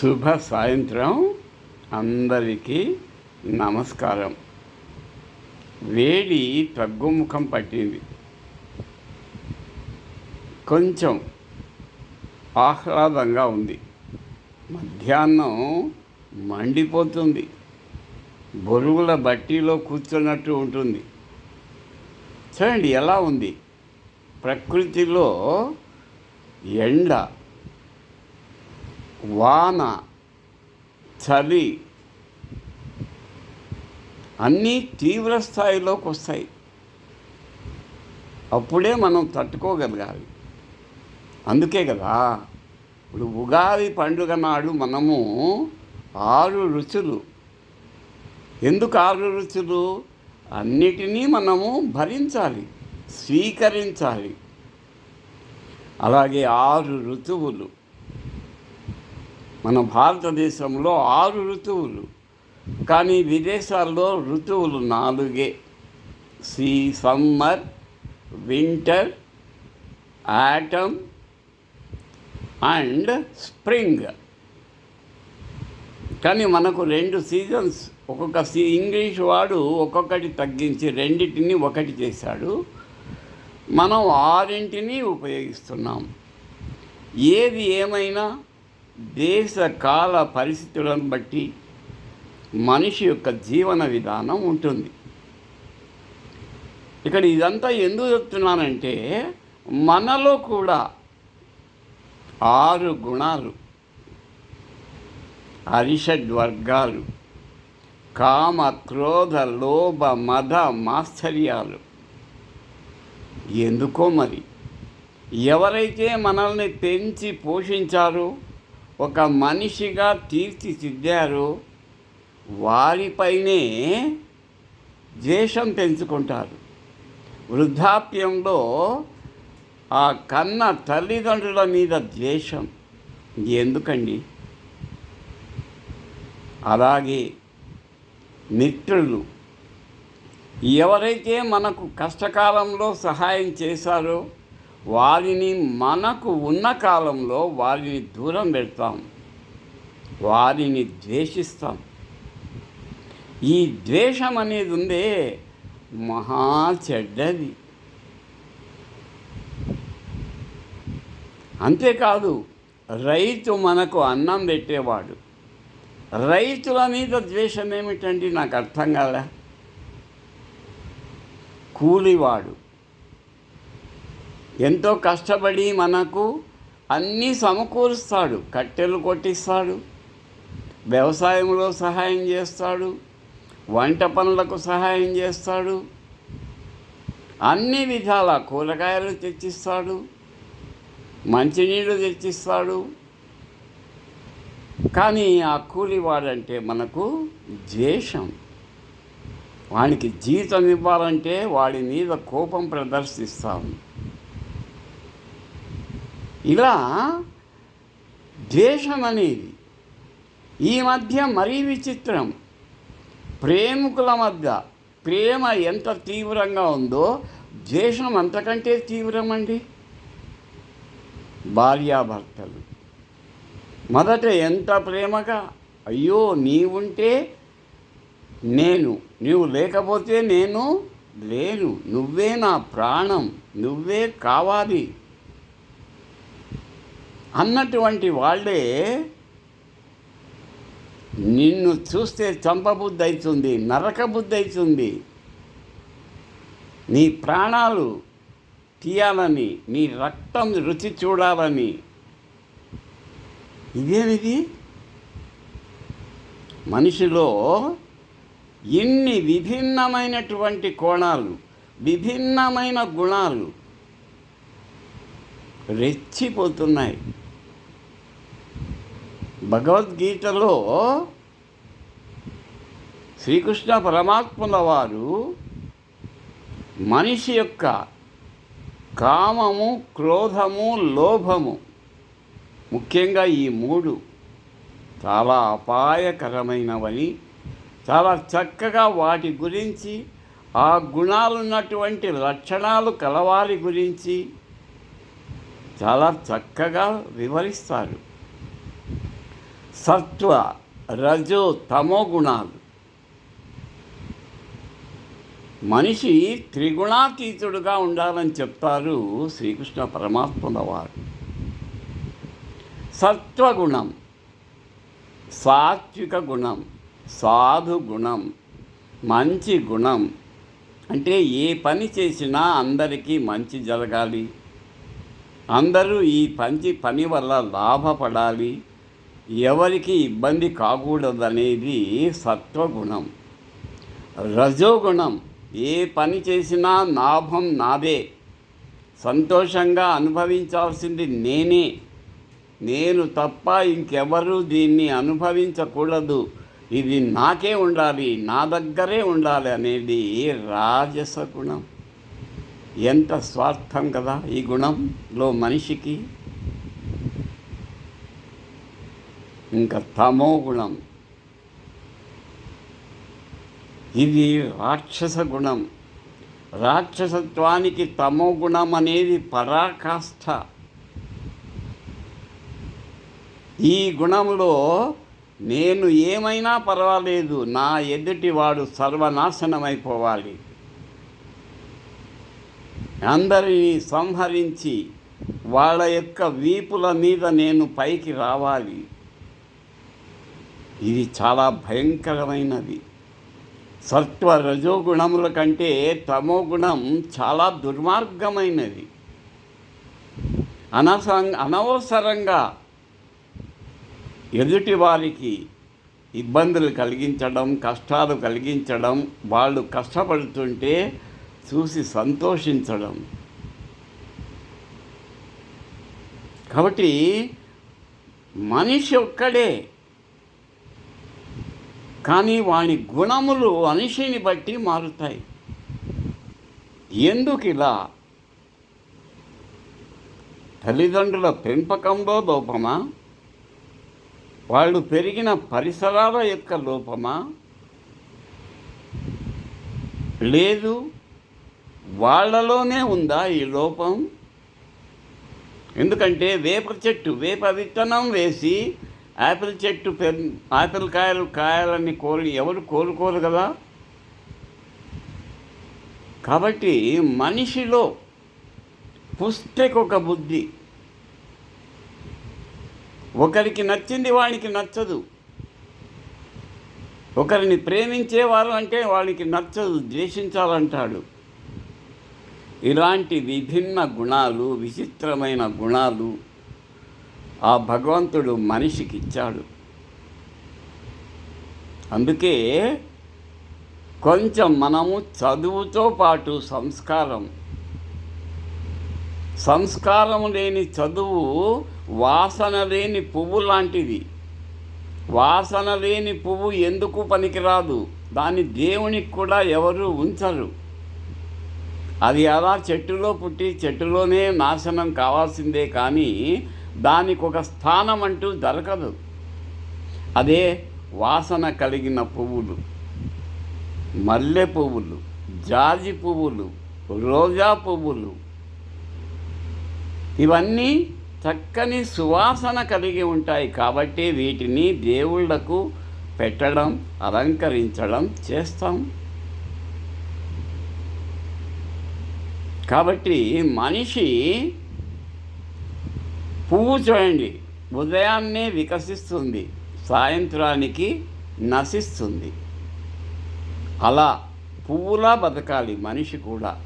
శుభ సాయంత్రం అందరికీ నమస్కారం. వేడి తగ్గుముఖం పట్టింది. కొంచెం ఆహ్లాదంగా ఉంది. మధ్యాహ్నం మండిపోతుంది. బొరుగుల బట్టీలో కూర్చున్నట్టు ఉంటుంది. చూడండి ఎలా ఉంది. ప్రకృతిలో ఎండ వాన చలి అన్నీ తీవ్ర స్థాయిలోకి వస్తాయి. అప్పుడే మనం తట్టుకోగలగాలి. అందుకే కదా ఇప్పుడు ఉగాది పండుగ నాడు మనము ఆరు రుచులు. ఎందుకు ఆరు రుచులు? అన్నిటినీ మనము భరించాలి స్వీకరించాలి. అలాగే ఆరు ఋతువులు. మన భారతదేశంలో ఆరు ఋతువులు. కానీ విదేశాల్లో ఋతువులు నాలుగే. See summer winter autumn and spring. కానీ మనకు రెండు సీజన్స్ ఒక్కొక్క సీ ఇంగ్లీష్ వాడు ఒక్కొక్కటి తగ్గించి రెండింటిని ఒకటి చేశాడు. మనం ఆరింటిని ఉపయోగిస్తున్నాం. ఏది ఏమైనా దేశ కాల పరిస్థితులను బట్టి మనిషి యొక్క జీవన విధానం ఉంటుంది. ఇక్కడ ఇదంతా ఎందుకు చెప్తున్నానంటే మనలో కూడా ఆరు గుణాలు. అరిషడ్ వర్గాలు కామ క్రోధ లోభ మద మాశ్చర్యాలు ఎందుకో మరి? ఎవరైతే మనల్ని పెంచి పోషించారో ఒక మనిషిగా తీర్చిదిద్దారో వారిపైనే ద్వేషం పెంచుకుంటారు. వృద్ధాప్యంలో ఆ కన్న తల్లిదండ్రుల మీద ద్వేషం. ఎందుకండి? అలాగే మిత్రులు ఎవరైతే మనకు కష్టకాలంలో సహాయం చేశారో వారిని మనకు ఉన్న కాలంలో వారిని దూరం పెడతాం. వారిని ద్వేషిస్తాం. ఈ ద్వేషం అనేది ఉందే మహా చెడ్డది. అంతేకాదు రైతు మనకు అన్నం పెట్టేవాడు. రైతుల మీద ద్వేషం ఏమిటండి నాకు అర్థం కాలే. కూలివాడు. ఎంతో కష్టపడి మనకు అన్నీ సమకూరుస్తాడు కట్టెలు కొట్టిస్తాడు వ్యవసాయంలో సహాయం చేస్తాడు వంట పనులకు సహాయం చేస్తాడు అన్ని విధాల కూరగాయలు తెచ్చిస్తాడు మంచినీళ్ళు తెచ్చిస్తాడు. కానీ ఆ కూలివాడంటే మనకు ద్వేషం. వానికి జీతం ఇవ్వాలంటే వాడి మీద కోపం ప్రదర్శిస్తాము. ఇలా ద్వేషం అనేది ఈ మధ్య మరీ విచిత్రం. ప్రేమికుల మధ్య ప్రేమ ఎంత తీవ్రంగా ఉందో ద్వేషం అంతకంటే తీవ్రమండి. భార్యాభర్తలు. మొదట ఎంత ప్రేమగా అయ్యో నీవుంటే నేను నీవు లేకపోతే నేను లేను. నువ్వే నా ప్రాణం నువ్వే కావాలి. అన్నటువంటి వాళ్ళే నిన్ను చూస్తే చంపబుద్ధి అవుతుంది నరక బుద్ధి అవుతుంది. నీ ప్రాణాలు తీయాలని నీ రక్తం రుచి చూడాలని. ఇదేమిది? మనిషిలో ఇన్ని విభిన్నమైనటువంటి కోణాలు విభిన్నమైన గుణాలు రెచ్చిపోతున్నాయి. భగవద్గీతలో శ్రీకృష్ణ పరమాత్మల వారు మనిషి యొక్క కామము క్రోధము లోభము ముఖ్యంగా ఈ మూడు చాలా అపాయకరమైనవని చాలా చక్కగా వాటి గురించి ఆ గుణాలున్నటువంటి లక్షణాలు కలవారి గురించి చాలా చక్కగా వివరిస్తారు. సత్వ రజో తమో గుణాలు. మనిషి త్రిగుణాతీతుడుగా ఉండాలని చెప్తారు శ్రీకృష్ణ పరమాత్మల వారు. సత్వగుణం సాత్విక గుణం సాధు గుణం మంచి గుణం అంటే ఏ పని చేసినా అందరికీ మంచి జరగాలి. అందరూ ఈ పంచి పని వల్ల లాభపడాలి. ఎవరికి ఇబ్బంది కాకూడదనేది సత్వగుణం. రజోగుణం. ఏ పని చేసినా లాభం నాదే. సంతోషంగా అనుభవించాల్సింది నేనే. నేను తప్ప ఇంకెవరూ దీన్ని అనుభవించకూడదు. ఇది నాకే ఉండాలి నా దగ్గరే ఉండాలి అనేది రాజస గుణం ఎంత స్వార్థం కదా ఈ గుణంలో మనిషికి. ఇంకా తమో గుణం ఇది రాక్షస గుణం. రాక్షసత్వానికి తమో గుణం అనేది పరాకాష్ఠ ఈ గుణంలో నేను ఏమైనా పర్వాలేదు నా ఎదుటివాడు సర్వనాశనమైపోవాలి. అందరినీ సంహరించి వాళ్ళ యొక్క వీపుల మీద నేను పైకి రావాలి. ఇది చాలా భయంకరమైనది. సత్వ రజోగుణముల కంటే తమో గుణం చాలా దుర్మార్గమైనది. అనసం అనవసరంగా ఎదుటి వారికి ఇబ్బందులు కలిగించడం కష్టాలు కలిగించడం వాళ్ళు కష్టపడుతుంటే చూసి సంతోషించడం. కాబట్టి మనిషి ఒక్కడే కానీ వాని గుణములు మనిషిని బట్టి మారుతాయి. ఎందుకు ఇలా? తల్లిదండ్రుల పెంపకంలో లోపమా? వాళ్ళు పెరిగిన పరిసరాల యొక్క లోపమా? లేదు వాళ్ళలోనే ఉందా ఈ లోపం? ఎందుకంటే వేప చెట్టు వేప విత్తనం వేసి యాపిల్ చెట్టు పెన్ ఆపిల్ కాయలు కాయాలని కోరి ఎవరు కోరుకోరు కదా? కాబట్టి మనిషిలో పుస్తకొక బుద్ధి. ఒకరికి నచ్చింది వాడికి నచ్చదు. ఒకరిని ప్రేమించేవారు అంటే వాడికి నచ్చదు ద్వేషించాలంటాడు. ఇలాంటి విభిన్న గుణాలు విచిత్రమైన గుణాలు ఆ భగవంతుడు మనిషికి ఇచ్చాడు అందుకే కొంచెం మనము చదువుతో పాటు సంస్కారం. సంస్కారం లేని చదువు వాసన లేని పువ్వు లాంటిది. వాసన లేని పువ్వు ఎందుకు పనికిరాదు? దాన్ని దేవునికి కూడా ఎవరు ఉంచరు. అది అలా చెట్టులో పుట్టి చెట్టులోనే నాశనం కావాల్సిందే కానీ దానికి ఒక స్థానం అంటూ దొరకదు అదే వాసన కలిగిన పువ్వులు మల్లె పువ్వులు జాజి పువ్వులు రోజా పువ్వులు. ఇవన్నీ చక్కని సువాసన కలిగి ఉంటాయి కాబట్టి వీటిని దేవుళ్ళకు పెట్టడం అలంకరించడం చేస్తాం. కాబట్టి మనిషి పువ్వు చూడండి. ఉదయాన్నే వికసిస్తుంది. సాయంత్రానికి నశిస్తుంది. అలా పువ్వులా బతకాలి మనిషి కూడా.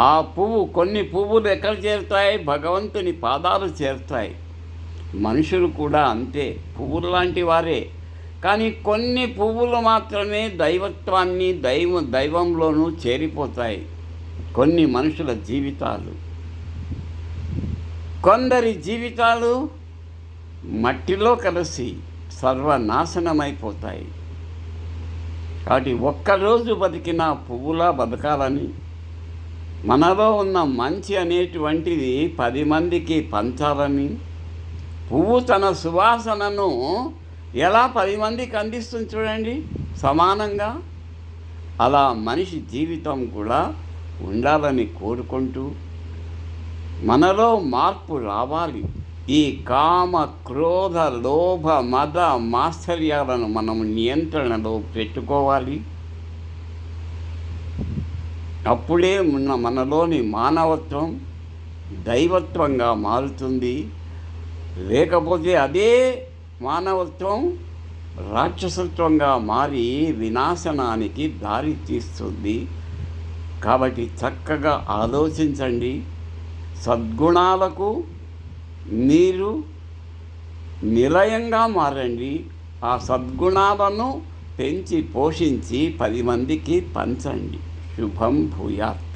ఆ పువ్వు కొన్ని పువ్వులు ఎక్కడ చేరుతాయి? భగవంతుని పాదాలు చేరుతాయి. మనుషులు కూడా అంతే. పువ్వులు లాంటి వారే. కానీ కొన్ని పువ్వులు మాత్రమే దైవత్వాన్ని దైవ దైవంలోనూ చేరిపోతాయి. కొన్ని మనుషుల జీవితాలు. కొందరి జీవితాలు మట్టిలో కలిసి సర్వనాశనమైపోతాయి. కాబట్టి ఒక్కరోజు బతికిన పువ్వులా బతకాలని మనలో ఉన్న మంచి అనేటువంటిది పది మందికి పంచాలని పువ్వు తన సువాసనను ఎలా పది మందికి అందిస్తుంది చూడండి సమానంగా అలా మనిషి జీవితం కూడా ఉండాలని కోరుకుంటూ మనలో మార్పు రావాలి. ఈ కామ క్రోధ లోభ మద మాత్సర్యాలను మనం నియంత్రణలో పెట్టుకోవాలి. అప్పుడే ఉన్న మనలోని మానవత్వం దైవత్వంగా మారుతుంది. లేకపోతే అదే మానవత్వం రాక్షసత్వంగా మారి వినాశనానికి దారి తీస్తుంది. కాబట్టి చక్కగా ఆలోచించండి. సద్గుణాలకు మీరు నిలయంగా మారండి. ఆ సద్గుణాలను పెంచి పోషించి పది మందికి పంచండి. శుభం భూయాత్.